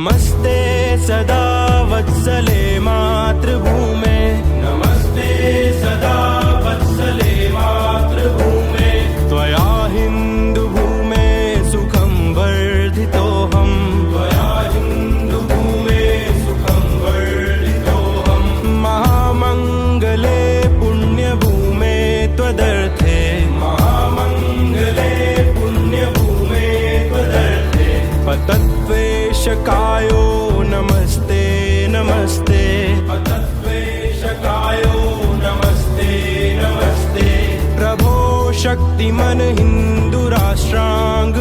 नमस्ते सदा वत्सले मातृभूमे। नमस्ते सदा वत्सले मातृभूमे। त्वया हिन्दुभूमे सुखं वर्धितोऽहम्। त्वया हिन्दुभूमे सुखं वर्धितोऽहम्। महामङ्गले पुण्यभूमे त्वदर्थे। महामङ्गले पुण्यभूमे त्वदर्थे। पतत्वेशकायो शक्तिमन हिन्दुराष्ट्राङ्ग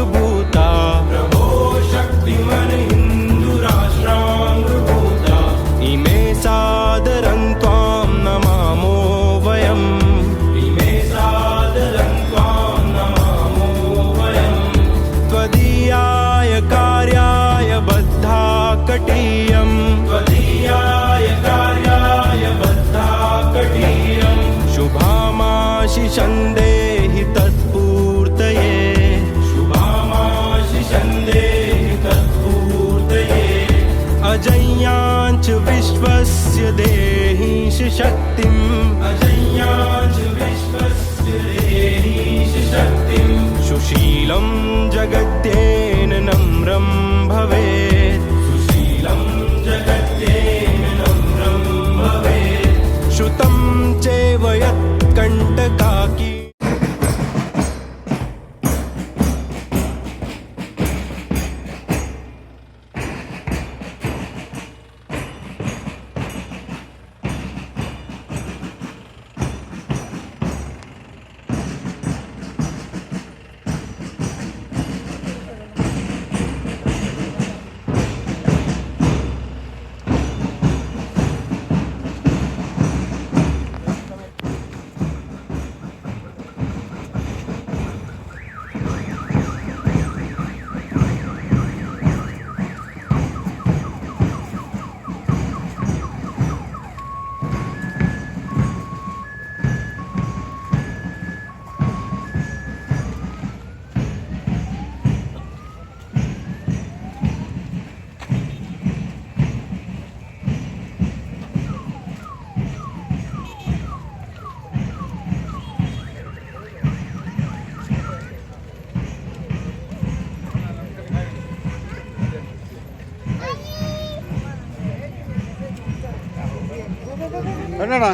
ಎಣ್ಣಣ್ಣ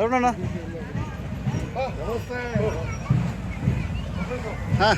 ಎಣ್ಣಣ್ಣ ಹಾಂ.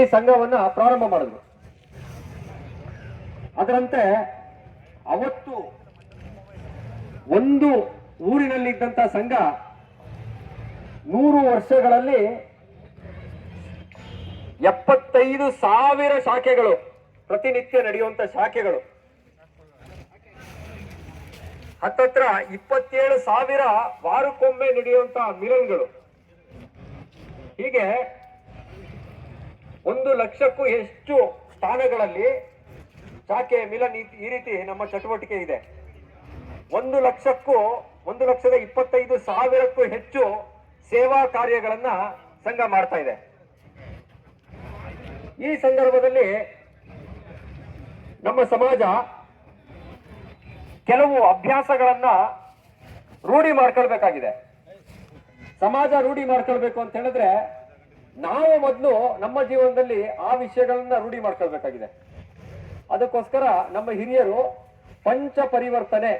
ಈ ಸಂಘವನ್ನ ಪ್ರಾರಂಭ ಮಾಡಿದ್ರು. ಅದರಂತೆ ಅವತ್ತು ಒಂದು ಊರಿನಲ್ಲಿದ್ದಂತ ಸಂಘ ನೂರು ವರ್ಷಗಳಲ್ಲಿ ಎಪ್ಪತ್ತೈದು ಸಾವಿರ ಶಾಖೆಗಳು ಪ್ರತಿನಿತ್ಯ ನಡೆಯುವಂತ ಶಾಖೆಗಳು. ಹತ್ತತ್ರ ಇಪ್ಪತ್ತೇಳು ಸಾವಿರ ವಾರಕ್ಕೊಮ್ಮೆ ನಡೆಯುವಂತ ಮಿಲನ್ಗಳು. ಹೀಗೆ ಒಂದು ಲಕ್ಷಕ್ಕೂ ಹೆಚ್ಚು ಸ್ಥಾನಗಳಲ್ಲಿ ಶಾಖೆ, ಮಿಲನ್ ಈ- ರೀತಿ ನಮ್ಮ ಚಟುವಟಿಕೆ ಇದೆ. ಒಂದು ಲಕ್ಷಕ್ಕೂ, ಒಂದು ಲಕ್ಷದ ಇಪ್ಪತ್ತೈದು ಸಾವಿರಕ್ಕೂ ಹೆಚ್ಚು ಸೇವಾ ಕಾರ್ಯಗಳನ್ನ ಸಂಘ ಮಾಡ್ತಾ ಇದೆ. ಈ ಸಂದರ್ಭದಲ್ಲಿ ನಮ್ಮ ಸಮಾಜ ಕೆಲವು ಅಭ್ಯಾಸಗಳನ್ನ ರೂಢಿ ಮಾಡ್ಕೊಳ್ಬೇಕಾಗಿದೆ. ಸಮಾಜ ರೂಢಿ ಮಾಡ್ಕೊಳ್ಬೇಕು ಅಂತ ಹೇಳಿದ್ರೆ ನಾವು ಮೊದಲು ನಮ್ಮ ಜೀವನದಲ್ಲಿ ಆ ವಿಷಯಗಳನ್ನ ರೂಢಿ ಮಾಡ್ಕೊಳ್ಬೇಕಾಗಿದೆ. ಅದಕ್ಕೋಸ್ಕರ ನಮ್ಮ ಹಿರಿಯರು ಪಂಚ ಪರಿವರ್ತನೆ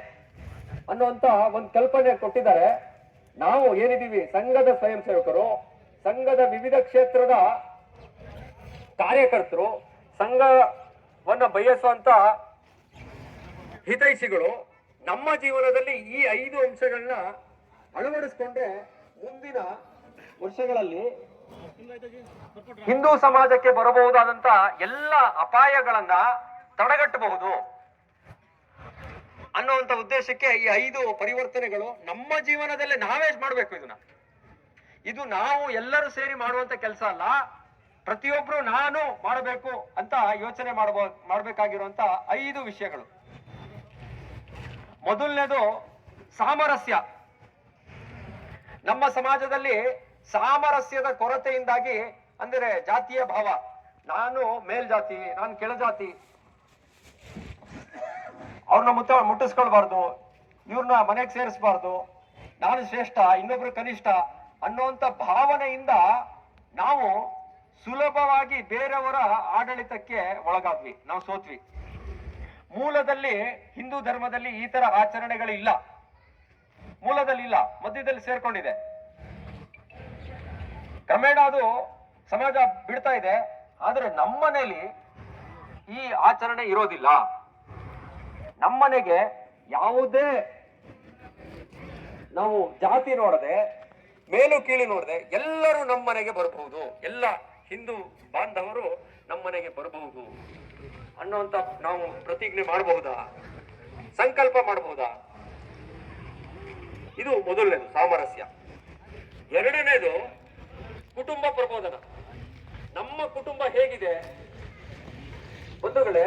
ಅನ್ನುವಂತ ಒಂದು ಕಲ್ಪನೆ ಕೊಟ್ಟಿದ್ದಾರೆ. ನಾವು ಏನಿದ್ದೀವಿ? ಸಂಘದ ಸ್ವಯಂ ಸೇವಕರು ಸಂಘದ ವಿವಿಧ ಕ್ಷೇತ್ರದ ಕಾರ್ಯಕರ್ತರು, ಸಂಘವನ್ನ ಬಯಸುವಂತ ಹಿತೈಷಿಗಳು ನಮ್ಮ ಜೀವನದಲ್ಲಿ ಈ ಐದು ಅಂಶಗಳನ್ನ ಅಳವಡಿಸ್ಕೊಂಡ್ರೆ ಮುಂದಿನ ವರ್ಷಗಳಲ್ಲಿ ಹಿಂದೂ ಸಮಾಜಕ್ಕೆ ಬರಬಹುದಾದಂತ ಎಲ್ಲ ಅಪಾಯಗಳನ್ನ ತಡೆಗಟ್ಟಬಹುದು ಅನ್ನುವಂತ ಉದ್ದೇಶಕ್ಕೆ ಈ ಐದು ಪರಿವರ್ತನೆಗಳು ನಮ್ಮ ಜೀವನದಲ್ಲೇ ನಾವೇ ಮಾಡಬೇಕು ಇದನ್ನ. ಇದು ನಾವು ಎಲ್ಲರೂ ಸೇರಿ ಮಾಡುವಂತ ಕೆಲಸ ಅಲ್ಲ, ಪ್ರತಿಯೊಬ್ರು ನಾನು ಮಾಡಬೇಕು ಅಂತ ಯೋಚನೆ ಮಾಡಬೋ, ಮಾಡಬೇಕಾಗಿರುವಂತ ಐದು ವಿಷಯಗಳು. ಮೊದಲನೇದು ಸಾಮರಸ್ಯ. ನಮ್ಮ ಸಮಾಜದಲ್ಲಿ ಸಾಮರಸ್ಯದ ಕೊರತೆಯಿಂದಾಗಿ ಅಂದರೆ ಜಾತಿಯ ಭಾವ. ನಾನು ಮೇಲ್ಜಾತಿ ನಾನು ಕೆಳಜಾತಿ ಅವ್ರನ್ನ ಮುತ್ತ, ಮುಟ್ಟಿಸ್ಕೊಳ್ಬಾರ್ದು. ಇವ್ರನ್ನ ಮನೆಗೆ ಸೇರಿಸಬಾರ್ದು. ನಾನು ಶ್ರೇಷ್ಠ, ಇನ್ನೊಬ್ರು ಕನಿಷ್ಠ ಅನ್ನುವಂತ ಭಾವನೆಯಿಂದ ನಾವು ಸುಲಭವಾಗಿ ಬೇರೆಯವರ ಆಡಳಿತಕ್ಕೆ ಒಳಗಾದ್ವಿ. ನಾವು ಸೋತ್ವಿ. ಮೂಲದಲ್ಲಿ ಹಿಂದೂ ಧರ್ಮದಲ್ಲಿ ಈ ತರ ಆಚರಣೆಗಳು ಇಲ್ಲ ಮೂಲದಲ್ಲಿ ಇಲ್ಲ ಮಧ್ಯದಲ್ಲಿ ಸೇರ್ಕೊಂಡಿದೆ. ಕ್ರಮೇಣ ಅದು ಸಮಾಜ ಬಿಡ್ತಾ ಇದೆ. ಆದರೆ ನಮ್ಮನೇಲಿ ಈ ಆಚರಣೆ ಇರೋದಿಲ್ಲ. ನಮ್ಮನೆಗೆ ಯಾವುದೇ ನಾವು ಜಾತಿ ನೋಡದೆ, ಮೇಲು ಕೀಳು ನೋಡದೆ ಎಲ್ಲರೂ ನಮ್ಮನೆಗೆ ಬರಬಹುದು. ಎಲ್ಲ ಹಿಂದೂ ಬಾಂಧವರು ನಮ್ಮನೆಗೆ ಬರಬಹುದು. ಅನ್ನುವಂತ ನಾವು ಪ್ರತಿಜ್ಞೆ ಮಾಡಬಹುದಾ? ಸಂಕಲ್ಪ ಮಾಡಬಹುದಾ? ಇದು ಮೊದಲನೇದು ಸಾಮರಸ್ಯ. ಎರಡನೇದು ಕುಟುಂಬ ಪ್ರಬೋಧನ. ನಮ್ಮ ಕುಟುಂಬ ಹೇಗಿದೆ? ಬಂಧುಗಳೇ,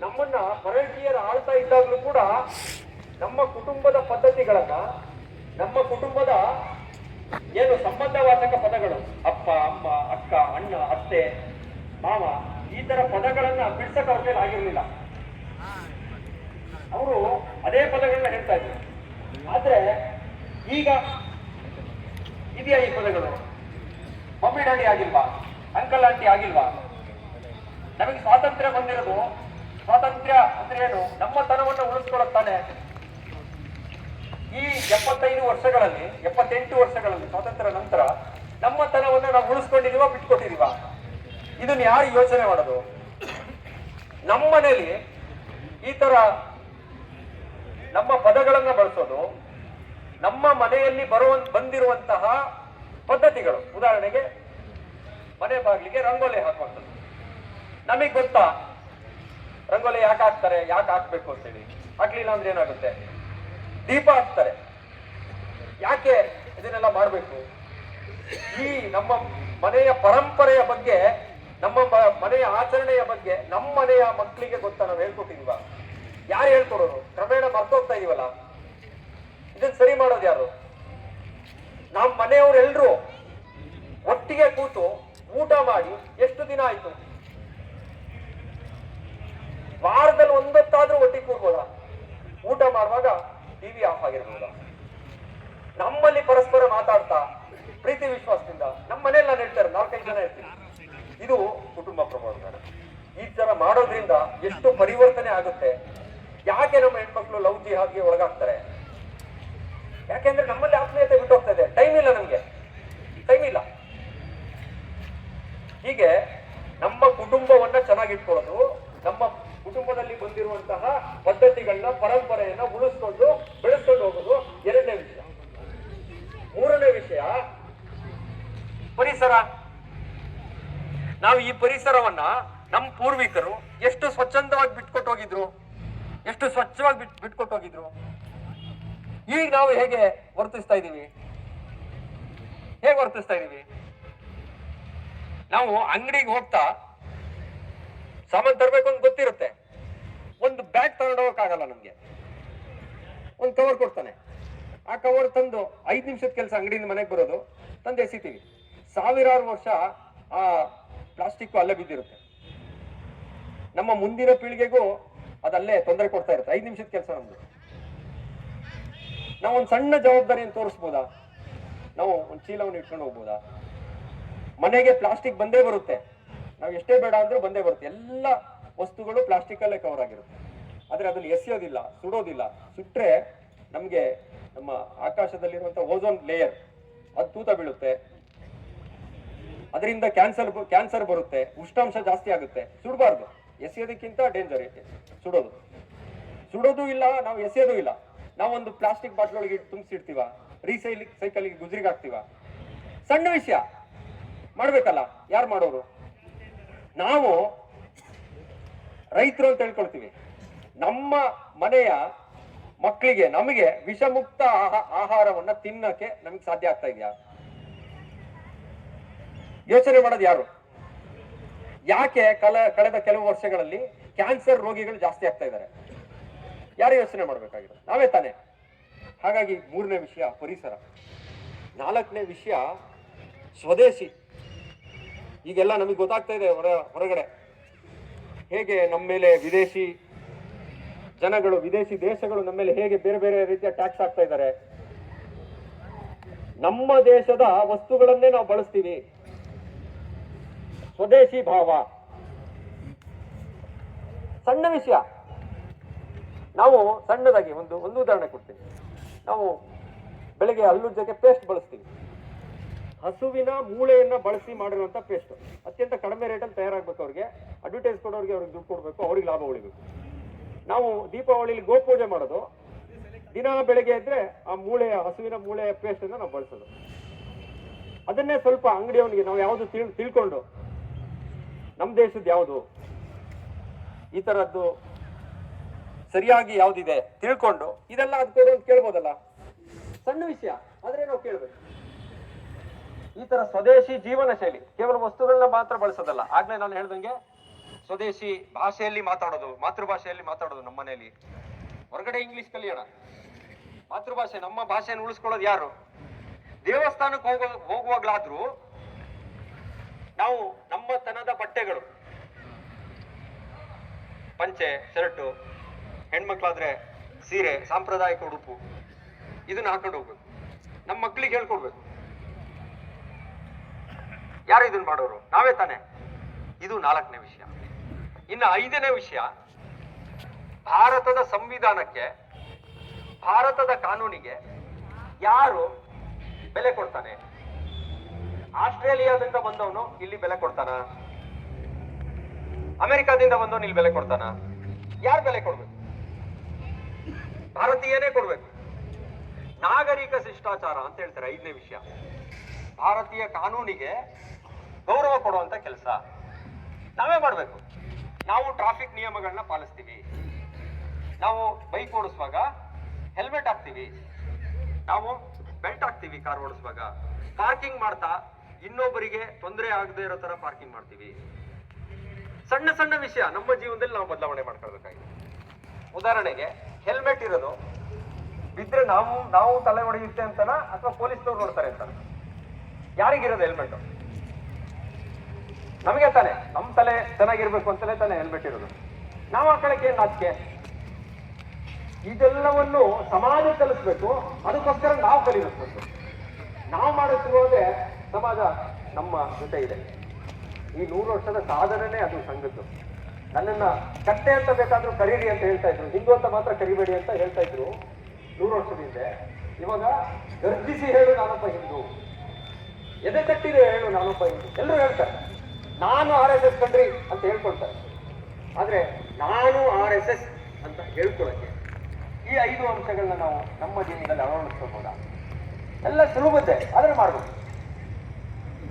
ನಮ್ಮನ್ನ ಪರಕೀಯರು ಆಳ್ತಾ ಇದ್ದಾಗಲೂ ಕೂಡ ನಮ್ಮ ಕುಟುಂಬದ ಪದ್ಧತಿಗಳನ್ನ, ನಮ್ಮ ಕುಟುಂಬದ ಏನು ಸಂಬಂಧವಾದಕ ಪದಗಳು, ಅಪ್ಪ, ಅಮ್ಮ, ಅಕ್ಕ, ಅಣ್ಣ, ಅತ್ತೆ, ಮಾವ, ಈ ತರ ಪದಗಳನ್ನ ಬಿಡ್ಸಕ್ ಅವ್ರ ಆಗಿರ್ಲಿಲ್ಲ. ಅವರು ಅದೇ ಪದಗಳನ್ನ ಹೇಳ್ತಾ ಇದ್ರು. ಆದ್ರೆ ಈಗ ಇದೆಯಾ ಈ ಪದಗಳು? ಮಮ್ಮಿ ಡ್ಯಾಡಿ ಆಗಿಲ್ವಾ? ಅಂಕಲ್ ಆಂಟಿ ಆಗಿಲ್ವಾ? ನಮಗೆ ಸ್ವಾತಂತ್ರ್ಯ ಬಂದಿರೋದು, ಸ್ವಾತಂತ್ರ್ಯ ಅಂದ್ರೆ ಏನು? ನಮ್ಮ ತನವನ್ನು ಉಳಿಸ್ಕೊಳ್ಳುತ್ತಾನೆ ಈ ಎಪ್ಪತ್ತೈದು ವರ್ಷಗಳಲ್ಲಿ, ಎಪ್ಪತ್ತೆಂಟು ವರ್ಷಗಳಲ್ಲಿ, ಸ್ವಾತಂತ್ರ್ಯ ನಂತರ ನಮ್ಮ ತನವನ್ನು ನಾವು ಉಳಿಸ್ಕೊಂಡಿದೀವ, ಬಿಟ್ಕೊಟ್ಟಿದೀವ? ಇದನ್ನ ಯಾರು ಯೋಚನೆ ಮಾಡೋದು? ನಮ್ಮ ಮನೆಯಲ್ಲಿ ಈ ತರ ನಮ್ಮ ಪದಗಳನ್ನ ಬಳಸೋದು, ನಮ್ಮ ಮನೆಯಲ್ಲಿ ಬರುವ ಬಂದಿರುವಂತಹ ಪದ್ಧತಿಗಳು. ಉದಾಹರಣೆಗೆ, ಮನೆ ಬಾಗಿಲಿಗೆ ರಂಗೋಲಿ ಹಾಕುವಂಥದ್ದು. ನಮಗೆ ಗೊತ್ತಾ? ರಂಗೋಲಿ ಯಾಕೆ ಹಾಕ್ತಾರೆ, ಯಾಕೆ ಹಾಕ್ಬೇಕು ಅಂತೇಳಿ. ಹಾಕ್ಲಿಲ್ಲ ಅಂದ್ರೆ ಏನಾಗುತ್ತೆ? ದೀಪ ಹಾಕ್ತಾರೆ. ಯಾಕೆ ಇದನ್ನೆಲ್ಲ ಮಾಡಬೇಕು? ಈ ನಮ್ಮ ಮನೆಯ ಪರಂಪರೆಯ ಬಗ್ಗೆ, ನಮ್ಮ ಮನೆಯ ಆಚರಣೆಯ ಬಗ್ಗೆ, ನಮ್ಮ ಮನೆಯ ಮಕ್ಕಳಿಗೆ ಗೊತ್ತಾ ನಾವು ಹೇಳ್ಕೊಟ್ಟಿದೀವ? ಯಾರು ಹೇಳ್ಕೊಡೋರು? ಕ್ರಮೇಣ ಮರ್ತೋಗ್ತಾ ಇದೀವಲ್ಲ? ಇದನ್ನ ಸರಿ ಮಾಡೋದು ಯಾರು? ನಮ್ಮ ಮನೆಯವರೆಲ್ಲರೂ ಒಟ್ಟಿಗೆ ಕೂತು ಊಟ ಮಾಡಿ ಎಷ್ಟು ದಿನ ಆಯ್ತು? ವಾರದಲ್ಲಿ ಒಂದೊತ್ತಾದ್ರೂ ಒಟ್ಟಿಗೆ ಕೂರ್ಬೋದ? ಊಟ ಮಾಡುವಾಗ ಟಿವಿ ಆಫ್ ಆಗಿರ್ಬೋದ? ನಮ್ಮಲ್ಲಿ ಪರಸ್ಪರ ಮಾತಾಡ್ತಾ ಪ್ರೀತಿ ವಿಶ್ವಾಸದಿಂದ ನಮ್ಮ ಮನೆಯಲ್ಲಿ ನಾನು ಹೇಳ್ತಾರೆ ನಾಲ್ಕೈದು ಜನ ಇರ್ತೀವಿ ಇದು ಕುಟುಂಬ ಪ್ರಬೋಧನ. ಈ ತರ ಮಾಡೋದ್ರಿಂದ ಎಷ್ಟು ಪರಿವರ್ತನೆ ಆಗುತ್ತೆ? ಯಾಕೆ ನಮ್ಮ ಹೆಣ್ಮಕ್ಳು ಲವ್ ಹಾಗೆ ಒಳಗಾಗ್ತಾರೆ? ಯಾಕೆಂದ್ರೆ ನಮ್ಮಲ್ಲಿ ಆತ್ಮೀಯತೆ ಬಿಟ್ಟು ಹೋಗ್ತಾ ಇದೆ ಟೈಮ್ ಇಲ್ಲ ನಮ್ಗೆ ಟೈಮ್ ಇಲ್ಲ ಹೀಗೆ ನಮ್ಮ ಕುಟುಂಬವನ್ನ ಚೆನ್ನಾಗಿಟ್ಕೊಳ್ಳೋದು ನಮ್ಮ ಕುಟುಂಬದಲ್ಲಿ ಬಂದಿರುವಂತಹ ಪದ್ಧತಿಗಳನ್ನ ಪರಂಪರೆಯನ್ನ ಉಳಿಸ್ಕೊಂಡು ಬೆಳೆಸ್ಕೊಂಡು ಹೋಗೋದು ಎರಡನೇ ವಿಷಯ ಮೂರನೇ ವಿಷಯ ಪರಿಸರ ನಾವು ಈ ಪರಿಸರವನ್ನ ನಮ್ಮ ಪೂರ್ವಿಕರು ಎಷ್ಟು ಸ್ವಚ್ಛಂದವಾಗಿ ಬಿಟ್ಕೊಟ್ಟು ಹೋಗಿದ್ರು ಎಷ್ಟು ಸ್ವಚ್ಛವಾಗಿ ಬಿಟ್ ಹೋಗಿದ್ರು ಈಗ ನಾವು ಹೇಗೆ ವರ್ತಿಸ್ತಾ ಇದ್ದೀವಿ? ಹೇಗೆ ವರ್ತಿಸ್ತಾ ಇದ್ದೀವಿ? ನಾವು ಅಂಗಡಿಗೆ ಹೋಗ್ತಾ ಸಾಮಾನು ತರಬೇಕು ಅಂತ ಗೊತ್ತಿರುತ್ತೆ. ಒಂದು ಬ್ಯಾಗ್ ತಗೊಂಡು ಹೋಗಕ್ಕಾಗಲ್ಲ ನಮ್ಗೆ. ಒಂದು ಕವರ್ ಕೊಡ್ತಾನೆ. ಆ ಕವರ್ ತಂದು ಐದು ನಿಮಿಷದ ಕೆಲಸ ಅಂಗಡಿಯಿಂದ ಮನೆಗೆ ಬರೋದು, ತಂದು ಎಸಿತೀವಿ. ಸಾವಿರಾರು ವರ್ಷ ಆ ಪ್ಲಾಸ್ಟಿಕ್ ಅಲ್ಲೇ ಬಿದ್ದಿರುತ್ತೆ. ನಮ್ಮ ಮುಂದಿನ ಪೀಳಿಗೆಗೂ ಅದಲ್ಲೇ ತೊಂದರೆ ಕೊಡ್ತಾ ಇರುತ್ತೆ. ಐದು ನಿಮಿಷದ ಕೆಲಸ ನಮ್ದು. ನಾವು ಒಂದು ಸಣ್ಣ ಜವಾಬ್ದಾರಿಯನ್ನು ತೋರಿಸ್ಬೋದಾ? ನಾವು ಒಂದು ಚೀಲವನ್ನು ಇಟ್ಕೊಂಡು ಹೋಗ್ಬೋದಾ? ಮನೆಗೆ ಪ್ಲಾಸ್ಟಿಕ್ ಬಂದೇ ಬರುತ್ತೆ. ನಾವು ಎಷ್ಟೇ ಬೇಡ ಅಂದ್ರೂ ಬಂದೇ ಬರುತ್ತೆ. ಎಲ್ಲ ವಸ್ತುಗಳು ಪ್ಲಾಸ್ಟಿಕಲ್ಲೇ ಕವರ್ ಆಗಿರುತ್ತೆ. ಆದರೆ ಅದನ್ನ ಎಸೆಯೋದಿಲ್ಲ, ಸುಡೋದಿಲ್ಲ. ಸುಟ್ಟರೆ ನಮಗೆ ನಮ್ಮ ಆಕಾಶದಲ್ಲಿರುವಂಥ ಓಝೋನ್ ಲೇಯರ್ ಅದು ತೂತ ಬೀಳುತ್ತೆ. ಅದರಿಂದ ಕ್ಯಾನ್ಸರ್ ಕ್ಯಾನ್ಸರ್ ಬರುತ್ತೆ. ಉಷ್ಣಾಂಶ ಜಾಸ್ತಿ ಆಗುತ್ತೆ. ಸುಡಬಾರ್ದು. ಎಸೆಯೋದಕ್ಕಿಂತ ಡೇಂಜರ್ ಸುಡೋದು. ಸುಡೋದು ಇಲ್ಲ, ನಾವು ಎಸೆಯೋದು ಇಲ್ಲ. ನಾವೊಂದು ಪ್ಲಾಸ್ಟಿಕ್ ಬಾಟ್ಲ್ ಒಳಗೆ ತುಂಬಿಸಿಡ್ತೀವ ರೀಸೈಲಿಂಗ್ ಸೈಕಲ್ಗೆ ಗುಜರಿಗೆ ಹಾಕ್ತೀವ. ಸಣ್ಣ ವಿಷಯ. ಮಾಡ್ಬೇಕಲ್ಲ, ಯಾರು ಮಾಡೋರು? ನಾವು ರೈತರು ಅಂತ ಹೇಳ್ಕೊಳ್ತೀವಿ. ನಮ್ಮ ಮನೆಯ ಮಕ್ಕಳಿಗೆ, ನಮಗೆ ವಿಷಮುಕ್ತ ಆಹಾ- ಆಹಾರವನ್ನ ತಿನ್ನಕ್ಕೆ ನಮಗೆ ಸಾಧ್ಯ ಆಗ್ತಾ ಇದೆಯಾ? ಯೋಚನೆ ಮಾಡೋದು ಯಾರು? ಯಾಕೆ ಕಳೆದ ಕೆಲವು ವರ್ಷಗಳಲ್ಲಿ ಕ್ಯಾನ್ಸರ್ ರೋಗಿಗಳು ಜಾಸ್ತಿ ಆಗ್ತಾ ಇದ್ದಾರೆ? ಯಾರು ಯೋಚನೆ ಮಾಡಬೇಕಾಗಿದೆ ನಾವೇ ತಾನೇ. ಹಾಗಾಗಿ ಮೂರನೇ ವಿಷಯ, ಪರಿಸರ. ನಾಲ್ಕನೇ ವಿಷಯ, ಸ್ವದೇಶಿ. ಈಗೆಲ್ಲ ನಮಗೆ ಗೊತ್ತಾಗ್ತಾ ಇದೆ ಹೊರ, ಹೊರಗಡೆ. ಹೇಗೆ ನಮ್ಮ ಮೇಲೆ ವಿದೇಶಿ ಜನಗಳು, ವಿದೇಶಿ ದೇಶಗಳು ನಮ್ಮ ಮೇಲೆ ಹೇಗೆ ಬೇರೆ ಬೇರೆ ರೀತಿಯ ಟ್ಯಾಕ್ಸ್ ಹಾಕ್ತಾ ಇದ್ದಾರೆ ನಮ್ಮ ದೇಶದ ವಸ್ತುಗಳನ್ನೇ ನಾವು ಬಳಸ್ತೀವಿ. ಸ್ವದೇಶಿ ಭಾವ. ಸಣ್ಣ ವಿಷಯ. ನಾವು ಸಣ್ಣದಾಗಿ ಒಂದು ಒಂದು ಉದಾಹರಣೆ ಕೊಡ್ತೀನಿ. ನಾವು ಬೆಳಿಗ್ಗೆ ಜೊತೆ ಪೇಸ್ಟ್ ಬಳಸ್ತೀವಿ. ಹಸುವಿನ ಮೂಳೆಯನ್ನ ಬಳಸಿ ಮಾಡಿರುವಂಥ ಪೇಸ್ಟ್ ಅತ್ಯಂತ ಕಡಿಮೆ ರೇಟಲ್ಲಿ ತಯಾರಾಗಬೇಕು ಅವ್ರಿಗೆ. ಅಡ್ವರ್ಟೈಸ್ ಕೊಡೋರಿಗೆ ಅವ್ರಿಗೆ ದುಡ್ಡು ಕೊಡಬೇಕು, ಅವ್ರಿಗೆ ಲಾಭ ಉಳಿಬೇಕು. ನಾವು ದೀಪಾವಳಿಲಿ ಗೋಪೂಜೆ ಮಾಡೋದು. ದಿನ ಬೆಳಗ್ಗೆ ಇದ್ರೆ ಆ ಮೂಳೆಯ, ಹಸುವಿನ ಮೂಳೆಯ ಪೇಸ್ಟ್ ಅನ್ನ ನಾವು ಬಳಸೋದು. ಅದನ್ನೇ ಸ್ವಲ್ಪ ಅಂಗಡಿಯವನಿಗೆ ನಾವು ಯಾವುದು ತಿಳ್, ತಿಳ್ಕೊಂಡು ನಮ್ಮ ದೇಶದ ಯಾವುದು? ಈ ತರದ್ದು ಸರಿಯಾಗಿ ಯಾವ್ದಿದೆ ತಿಳ್ಕೊಂಡು ಇದೆಲ್ಲ ಅದ್ ಕೊಡು ಅಂತ ಕೇಳ್ಬೋದಲ್ಲ? ಸಣ್ಣ ವಿಷಯ, ಆದ್ರೆ ನಾವು ಕೇಳ್ಬೇಕು. ಈ ತರ ಸ್ವದೇಶಿ ಜೀವನ ಶೈಲಿ, ಕೇವಲ ವಸ್ತುಗಳನ್ನ ಮಾತ್ರ ಬಳಸೋದಲ್ಲ. ಆಗ್ಲೇ ನಾನು ಹೇಳ್ದಂಗೆ ಸ್ವದೇಶಿ ಭಾಷೆಯಲ್ಲಿ ಮಾತಾಡೋದು, ಮಾತೃಭಾಷೆಯಲ್ಲಿ ಮಾತಾಡೋದು ನಮ್ಮ ಮನೆಯಲ್ಲಿ. ಹೊರಗಡೆ ಇಂಗ್ಲಿಷ್ ಕಲಿಯೋಣ ಮಾತೃಭಾಷೆ, ನಮ್ಮ ಭಾಷೆಯನ್ನು ಉಳಿಸ್ಕೊಳ್ಳೋದು ಯಾರು? ದೇವಸ್ಥಾನಕ್ಕೆ ಹೋಗೋ, ಹೋಗುವಾಗ್ಲಾದ್ರೂ ನಾವು ನಮ್ಮ ತನದ ಬಟ್ಟೆಗಳು. ಪಂಚೆ, ಶರ್ಟು ಹೆಣ್ಮಕ್ಳಾದ್ರೆ ಸೀರೆ, ಸಾಂಪ್ರದಾಯಿಕ ಉಡುಪು, ಇದನ್ನ ಹಾಕೊಂಡು ಹೋಗ್ಬೇಕು. ನಮ್ಮ ಮಕ್ಳಿಗೆ ಹೇಳ್ಕೊಡ್ಬೇಕು. ಯಾರು ಇದನ್ನ ಮಾಡೋರು? ನಾವೇ ತಾನೆ. ಇದು ನಾಲ್ಕನೇ ವಿಷಯ. ಇನ್ನು ಐದನೇ ವಿಷಯ, ಭಾರತದ ಸಂವಿಧಾನಕ್ಕೆ, ಭಾರತದ ಕಾನೂನಿಗೆ ಯಾರು ಬೆಲೆ ಕೊಡ್ತಾನೆ? ಆಸ್ಟ್ರೇಲಿಯಾದಿಂದ ಬಂದವನು ಇಲ್ಲಿ ಬೆಲೆ ಕೊಡ್ತಾನ? ಅಮೆರಿಕಾದಿಂದ ಬಂದವನು ಇಲ್ಲಿ ಬೆಲೆ ಕೊಡ್ತಾನ? ಯಾರು ಬೆಲೆ ಕೊಡ್ಬೇಕು? ಭಾರತೀಯನೇ ಕೊಡಬೇಕು. ನಾಗರಿಕ ಶಿಷ್ಟಾಚಾರ ಅಂತ ಹೇಳ್ತಾರೆ ಐದನೇ ವಿಷಯ. ಭಾರತೀಯ ಕಾನೂನಿಗೆ ಗೌರವ ಕೊಡುವಂತ ಕೆಲಸ. ನಾವೇ ಮಾಡಬೇಕು. ನಾವು ಟ್ರಾಫಿಕ್ ನಿಯಮಗಳನ್ನ ಪಾಲಿಸ್ತೀವಿ. ನಾವು ಬೈಕ್ ಓಡಿಸುವಾಗ ಹೆಲ್ಮೆಟ್ ಹಾಕ್ತೀವಿ. ನಾವು ಬೆಲ್ಟ್ ಹಾಕ್ತೀವಿ ಕಾರ್ ಓಡಿಸುವಾಗ. ಪಾರ್ಕಿಂಗ್ ಮಾಡ್ತಾ ಇನ್ನೊಬ್ಬರಿಗೆ ತೊಂದರೆ ಆಗದೆ ಇರೋ ತರ ಪಾರ್ಕಿಂಗ್ ಮಾಡ್ತೀವಿ. ಸಣ್ಣ ಸಣ್ಣ ವಿಷಯ, ನಮ್ಮ ಜೀವನದಲ್ಲಿ ನಾವು ಬದಲಾವಣೆ ಮಾಡ್ಕೊಳ್ಬೇಕಾಗಿದೆ. ಉದಾಹರಣೆಗೆ ಹೆಲ್ಮೆಟ್ ಇರೋದು ಬಿದ್ದರೆ ನಾವು ನಾವು ತಲೆ ಹೊಡೆಯುತ್ತೆ ಅಂತನ ಅಥವಾ ಪೊಲೀಸ್ನವ್ರು ನೋಡ್ತಾರೆ ಅಂತ ಯಾರಿಗಿರೋದು ಹೆಲ್ಮೆಟ್ ನಮಗೆ ತಾನೆ ನಮ್ಮ ತಲೆ ಚೆನ್ನಾಗಿರ್ಬೇಕು ಅಂತಲೇ ತಾನೆ ಹೆಲ್ಮೆಟ್ ಇರೋದು. ನಾವು ಹಾಕೊಳ್ಳಕ್ಕೆ ಏನು ನಾಚಿಕೆ? ಇದೆಲ್ಲವನ್ನು ಸಮಾಜ ಕಲಿಸ್ಬೇಕು, ಅದಕ್ಕೋಸ್ಕರ ನಾವು ಕಲಿಬೇಕು. ನಾವು ಮಾಡುತ್ತಿರುವುದೇ ಸಮಾಜ ನಮ್ಮ ಜೊತೆ ಇದೆ. ಈ ನೂರು ವರ್ಷದ ಸಾಧನೆ ಅದು ಸಂಘದ್ದು ನನ್ನನ್ನ ಕಟ್ಟೆ ಅಂತ ಬೇಕಾದ್ರೂ ಕರೀರಿ ಅಂತ ಹೇಳ್ತಾ ಇದ್ರು. ಹಿಂದೂ ಅಂತ ಮಾತ್ರ ಕರಿಬೇಡಿ ಅಂತ ಹೇಳ್ತಾ ಇದ್ರು. ನೂರು ವರ್ಷದ ಹಿಂದೆ. ಇವಾಗ ಗರ್ಜಿಸಿ ಹೇಳು ನಾನೊಬ್ಬ ಹಿಂದೂ. ಎದೆ ತಟ್ಟಿದೆ ಹೇಳು ನಾನೊಬ್ಬ ಹಿಂದೂ. ಎಲ್ಲರೂ ಹೇಳ್ತಾರೆ. ನಾನು ಆರ್ ಎಸ್ ಎಸ್ ಕಂಡ್ರಿ ಅಂತ ಹೇಳ್ಕೊಳ್ತಾರೆ. ಆದ್ರೆ ನಾನು ಆರ್ ಎಸ್ ಎಸ್ ಅಂತ ಹೇಳ್ಕೊಳಕ್ಕೆ ಈ ಐದು ಅಂಶಗಳನ್ನ ನಾವು ನಮ್ಮ ಜೀವನದಲ್ಲಿ ಅಳವಡಿಸ್ಕೋಬೋದ ಎಲ್ಲ ಸುಲಭದ್ದೇ. ಆದ್ರೆ ಮಾಡ್ಬೋದು.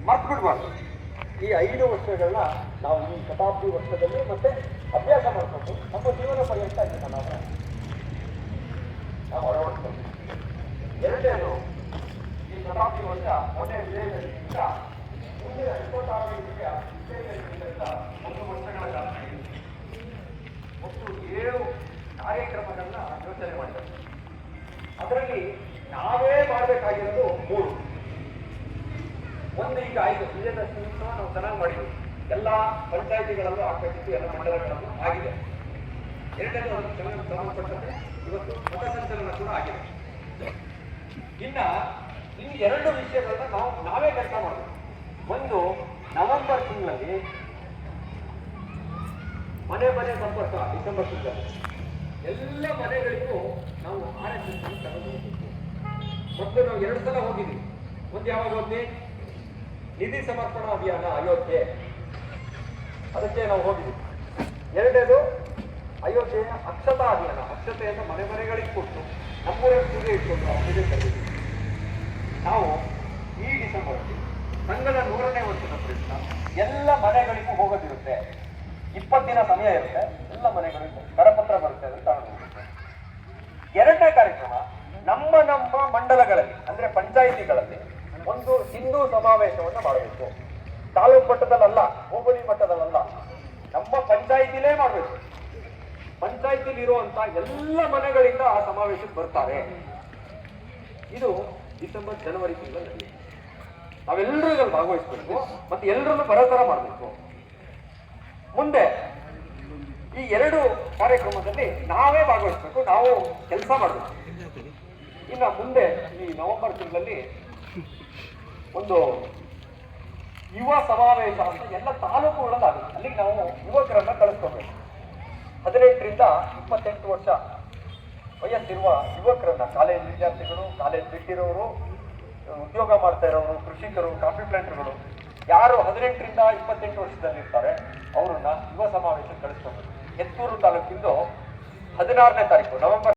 ಮರ್ತು ಬಿಡ್ಬಾರ್ದು ಈ ಐದು ವರ್ಷಗಳನ್ನ ನಾವು ಈ ಶತಾಬ್ದಿ ವರ್ಷದಲ್ಲಿ ಮತ್ತೆ ಅಭ್ಯಾಸ ಮಾಡ್ಕೊಂಡು ನಮ್ಮ ಜೀವನ ಪರ್ಯಂತ ಇದನ್ನ ನಾವು. ನಾವು ಅಳವಡಿಸ್ಕೊಂಡು ಎರಡನೇದು, ಈ ಶತಾಬ್ದಿ ವರ್ಷ ಮೊನ್ನೆ ವಿಜಯದಲ್ಲಿ ಮುಂದಿನ ಇಪ್ಪತ್ತಾರು ಇಸ್ವಿಯ ವಿಜಯದಶಮಿಯಿಂದ ಒಂದು ವರ್ಷಗಳ ಕಾಲ ಒಟ್ಟು ಏಳು ಕಾರ್ಯಕ್ರಮಗಳನ್ನ ಯೋಚನೆ ಮಾಡಿದ್ದಾರೆ. ಅದರಲ್ಲಿ ನಾವೇ ಮಾಡಬೇಕಾಗಿರೋದು ಮೂರು. ಒಂದು ಈಗ ಆಯ್ತು ವಿಜಯದ ಉತ್ಸವ ನಾವು ಚೆನ್ನಾಗಿ ಮಾಡಿದ್ವಿ ಎಲ್ಲ ಪಂಚಾಯಿತಿಗಳಲ್ಲೂ ಆಗ್ಬೇಕಿತ್ತು ಎಲ್ಲ ಮಂಡಲಗಳಲ್ಲೂ ಆಗಿದೆ. ಎರಡನೇ ಒಂದು ಸಂಬಂಧಪಟ್ಟಂತೆ ಇವತ್ತು ಪಥಸಂಚಲನ ಕೂಡ ಆಗಿದೆ. ಇನ್ನ ಈ ಎರಡು ವಿಷಯಗಳನ್ನ ನಾವು ನಾವೇ ಕೆಲಸ ಮಾಡಬೇಕು. ಒಂದು ನವೆಂಬರ್ ತಿಂಗಳಲ್ಲಿ ಮನೆ ಮನೆ ಸಂಪರ್ಕ, ಡಿಸೆಂಬರ್ ತಿಂಗಳಲ್ಲಿ ಎಲ್ಲ ಮನೆಗಳಿಗೂ ನಾವು ಆರ್ ಎಸ್ ಎಸ್ ತಗೊಂಡು ಮೊದಲು ನಾವು ಎರಡು ಸಲ ಹೋಗಿದ್ವಿ. ಒಂದು ಯಾವಾಗ ಹೋದ್ವಿ? ನಿಧಿ ಸಮರ್ಪಣಾ ಅಭಿಯಾನ ಅಯೋಧ್ಯೆ. ಅದಕ್ಕೆ ನಾವು ಹೋಗಿದ್ದೀವಿ ಎರಡನೇದು, ಅಯೋಧ್ಯೆಯ ಅಕ್ಷತಾ ಅಭಿಯಾನ. ಅಕ್ಷತೆಯನ್ನು ಮನೆ ಮನೆಗಳಿಗೆ ಕೊಟ್ಟು ನಮ್ಮೂರಲ್ಲಿ ಪೂಜೆ ಇಟ್ಕೊಂಡು ಪೂಜೆ ಕರೆದಿದ್ವಿ. ನಾವು ಈ ಡಿಸೆಂಬರ್ ಸಂಘದ ನೂರನೇ ವರ್ಷದ ಪ್ರಯುಕ್ತ ಎಲ್ಲ ಮನೆಗಳಿಗೂ ಹೋಗೋದಿರುತ್ತೆ. ಇಪ್ಪತ್ತು ದಿನ ಸಮಯ ಇರುತ್ತೆ, ಎಲ್ಲ ಮನೆಗಳಿಗೂ ಕರಪತ್ರ ಬರುತ್ತೆ ಅಂತ ಹೋಗುತ್ತೆ. ಎರಡನೇ ಕಾರ್ಯಕ್ರಮ ನಮ್ಮ ನಮ್ಮ ಮಂಡಲಗಳಲ್ಲಿ, ಅಂದ್ರೆ ಪಂಚಾಯಿತಿಗಳಲ್ಲಿ ಒಂದು ಹಿಂದೂ ಸಮಾವೇಶವನ್ನು ಮಾಡಬೇಕು. ತಾಲೂಕು ಮಟ್ಟದಲ್ಲ ಹೋಬಳಿ ಮಟ್ಟದಲ್ಲ ನಮ್ಮ ಪಂಚಾಯಿತಿಲೇ ಮಾಡಬೇಕು. ಪಂಚಾಯಿತಿಲಿ ಇರುವಂತ ಎಲ್ಲ ಮನೆಗಳಿಂದ ಆ ಸಮಾವೇಶಕ್ಕೆ ಬರ್ತಾರೆ. ಇದು ಡಿಸೆಂಬರ್, ಜನವರಿ ತಿಂಗಳಲ್ಲಿ ನಾವೆಲ್ಲರೂ ಇದ್ರಲ್ಲಿ ಭಾಗವಹಿಸ್ಬೇಕು ಮತ್ತೆ ಎಲ್ಲರನ್ನು ಬರೋ ತರ ಮಾಡಬೇಕು. ಮುಂದೆ ಈ ಎರಡು ಕಾರ್ಯಕ್ರಮದಲ್ಲಿ ನಾವೇ ಭಾಗವಹಿಸ್ಬೇಕು, ನಾವು ಕೆಲಸ ಮಾಡಬೇಕು. ಇನ್ನು ಮುಂದೆ ಈ ನವೆಂಬರ್ ತಿಂಗಳಲ್ಲಿ ಒಂದು ಯುವ ಸಮಾವೇಶ ಅಂತ, ಎಲ್ಲ ತಾಲೂಕುಗಳಲ್ಲಿ ಆಗುತ್ತೆ ಅಲ್ಲಿಗೆ ನಾವು ಯುವಕರನ್ನ ಕಳಿಸ್ಕೋಬೇಕು. ಹದಿನೆಂಟರಿಂದ ಇಪ್ಪತ್ತೆಂಟು ವರ್ಷ ವಯಸ್ಸಿರುವ ಯುವಕರನ್ನ, ಕಾಲೇಜ್ ವಿದ್ಯಾರ್ಥಿಗಳು, ಕಾಲೇಜ್ ಬಿಟ್ಟಿರೋರು, ಉದ್ಯೋಗ ಮಾಡ್ತಾ ಇರೋರು, ಕೃಷಿಕರು, ಕಾಫಿ ಪ್ಲಾಂಟ್ಗಳು, ಯಾರು ಹದಿನೆಂಟರಿಂದ ಇಪ್ಪತ್ತೆಂಟು ವರ್ಷದಲ್ಲಿ ಇರ್ತಾರೆ ಅವರನ್ನ ಯುವ ಸಮಾವೇಶ ಕಳಿಸ್ಕೋಬೇಕು. ಎತ್ತೂರು ತಾಲೂಕಿಂದು ಹದಿನಾರನೇ ತಾರೀಕು, ನವೆಂಬರ್